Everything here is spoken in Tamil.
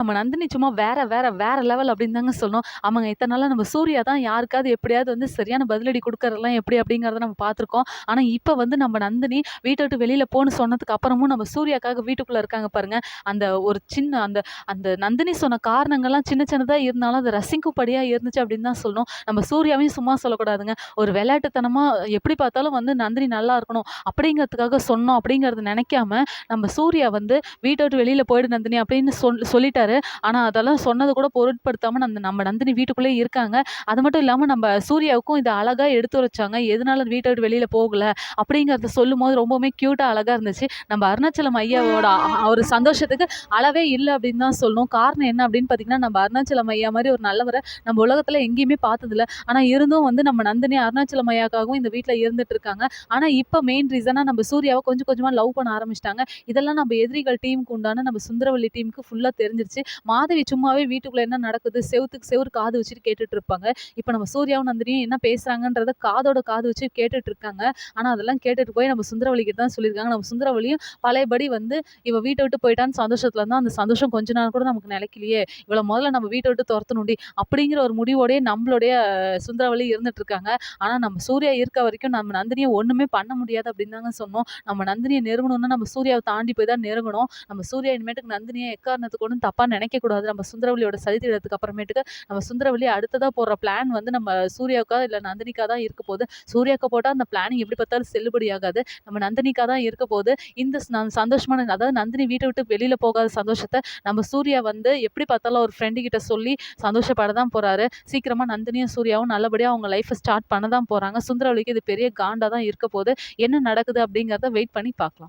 நம்ம நந்தினி சும்மா வேற, வேற, வேற லெவல் அப்படின்னு தாங்க சொல்லணும். அவங்க இத்தனை நாளாக நம்ம சூர்யா தான் யாருக்காவது எப்படியாவது வந்து சரியான பதிலடி கொடுக்கறதெல்லாம் எப்படி அப்படிங்கிறத நம்ம பார்த்துருக்கோம். ஆனால் இப்போ வந்து நம்ம நந்தினி வீட்டை விட்டு வெளியில் போன்னு சொன்னதுக்கு அப்புறமும் நம்ம சூர்யாக்காக வீட்டுக்குள்ளே இருக்காங்க பாருங்க. அந்த ஒரு சின்ன அந்த அந்த நந்தினி சொன்ன காரணங்கள்லாம் சின்ன சின்னதாக இருந்தாலும் அது ரசிக்கும்படியாக இருந்துச்சு அப்படின்னு தான் சொல்லணும். நம்ம சூர்யாவையும் சும்மா சொல்லக்கூடாதுங்க. ஒரு விளையாட்டுத்தனமாக எப்படி பார்த்தாலும் வந்து நந்தினி நல்லா இருக்கணும் அப்படிங்கிறதுக்காக சொன்னோம் அப்படிங்கிறத நினைக்காம, நம்ம சூர்யா வந்து வீட்டை விட்டு வெளியில் போயிடு நந்தினி அப்படின்னு சொல் சொல்லிட்டாரு. ஆனால் அதெல்லாம் சொன்னது கூட பொருட்படுத்தாமல் அந்த நம்ம நந்தினி வீட்டுக்குள்ளேயே இருக்காங்க. அது மட்டும் இல்லாமல் நம்ம சூர்யாவுக்கும் இதை அழகாக எடுத்து வச்சாங்க எதனால வீட்டை விட்டு வெளியில் போகல அப்படிங்கிறத சொல்லும் போது ரொம்பவுமே க்யூட்டாக அழகாக இருந்துச்சு. நம்ம அருணாச்சலம் ஐயாவோட அவர் ஒரு சந்தோஷத்துக்கு அளவே இல்லை அப்படின்னு தான் சொல்லணும். காரணம் என்ன அப்படின்னு பார்த்தீங்கன்னா, நம்ம அருணாச்சலம் ஐயா மாதிரி ஒரு நல்லவரை நம்ம உலகத்தில் எங்கேயுமே பார்த்ததில்ல. ஆனால் இருந்தும் வந்து நம்ம நந்தினி அருணாச்சலம் ஐயாக்காகவும் இந்த வீட்டில் இருந்துட்டு இருக்காங்க. ஆனால் இப்போ மெயின் ரீசனாக நம்ம சூர்யாவை கொஞ்சம் கொஞ்சமாக லவ் பண்ண ஆரம்பிச்சிட்டாங்க இதெல்லாம் நம்ம எதிரிகள் டீமுக்கு உண்டான நம்ம சுந்தரவல்லி டீமுக்கு ஃபுல்லாக தெரிஞ்சிருச்சு. மாதவி சும்மாவே வீட்டுக்குள்ள என்ன நடக்குது, செவத்துக்கு செவுரு காது வச்சுட்டு கேட்டுட்டு இருப்பாங்க. இப்ப நம்ம சூர்யாவும் நந்தினியும் என்ன பேசுறாங்கன்றத காதோட காது வச்சு கேட்டுட்டு இருக்காங்க. ஆனா, அதெல்லாம் கேட்டுட்டு போய் நம்ம சுந்தரவல்லி கிட்ட தான் சொல்லியிருக்காங்க. நம்ம சுந்தரவழியும் பழையபடி வந்து இவ வீட்டை விட்டு போயிட்டான்னு சந்தோஷத்துல இருந்தா, அந்த சந்தோஷம் கொஞ்ச நாள் கூட நமக்கு நிலைக்கலையே. இவ்வளோ முதல்ல நம்ம வீட்டை விட்டு தொரத்தணும்டி அப்படிங்கிற ஒரு முடிவோடய நம்மளுடைய சுந்தரவழி இருந்துட்டு இருக்காங்க. ஆனா, நம்ம சூர்யா இருக்க வரைக்கும் நம்ம நந்தினியை ஒண்ணுமே பண்ண முடியாது அப்படின்னு தாங்க சொன்னோம். நம்ம நந்தினியை நெருங்கணும்னா நம்ம சூர்யாவை தாண்டி போய் தான் நெருங்கணும். நம்ம சூர்யா இனிமேட்டுக்கு நந்தினியை எக்காரணத்துக்கு கொண்டும் தப்பா நினைக்கக்கூடாது. நம்ம சுந்தரவல்லியோட சரித்திரத்துக்கு அப்புறமேட்டுக்கு நம்ம சுந்தரவல்லி அடுத்ததாக போடுற பிளான் வந்து நம்ம சூர்யாவுக்கா இல்லை நந்தினிக்கா தான் இருக்க போகுது சூர்யாவுக்கு போட்டால் அந்த பிளானிங் எப்படி பார்த்தாலும் செல்லுபடியாகாது. நம்ம நந்தினிக்கா தான் இருக்க போது. இந்த சந்தோஷமான அதாவது நந்தினி வீட்டை விட்டு வெளியில் போகாத சந்தோஷத்தை நம்ம சூர்யா வந்து எப்படி பார்த்தாலும் ஒரு ஃப்ரெண்டு கிட்ட சொல்லி சந்தோஷப்பட தான் போகிறாரு சீக்கிரமாக நந்தினியும், சூர்யாவும் நல்லபடியாக அவங்க லைஃப்பை ஸ்டார்ட் பண்ண தான் போகிறாங்க சுந்தரவல்லிக்கு இது பெரிய காண்டாக தான் இருக்க போது. என்ன நடக்குது அப்படிங்கிறத வெயிட் பண்ணி பார்க்கலாம்.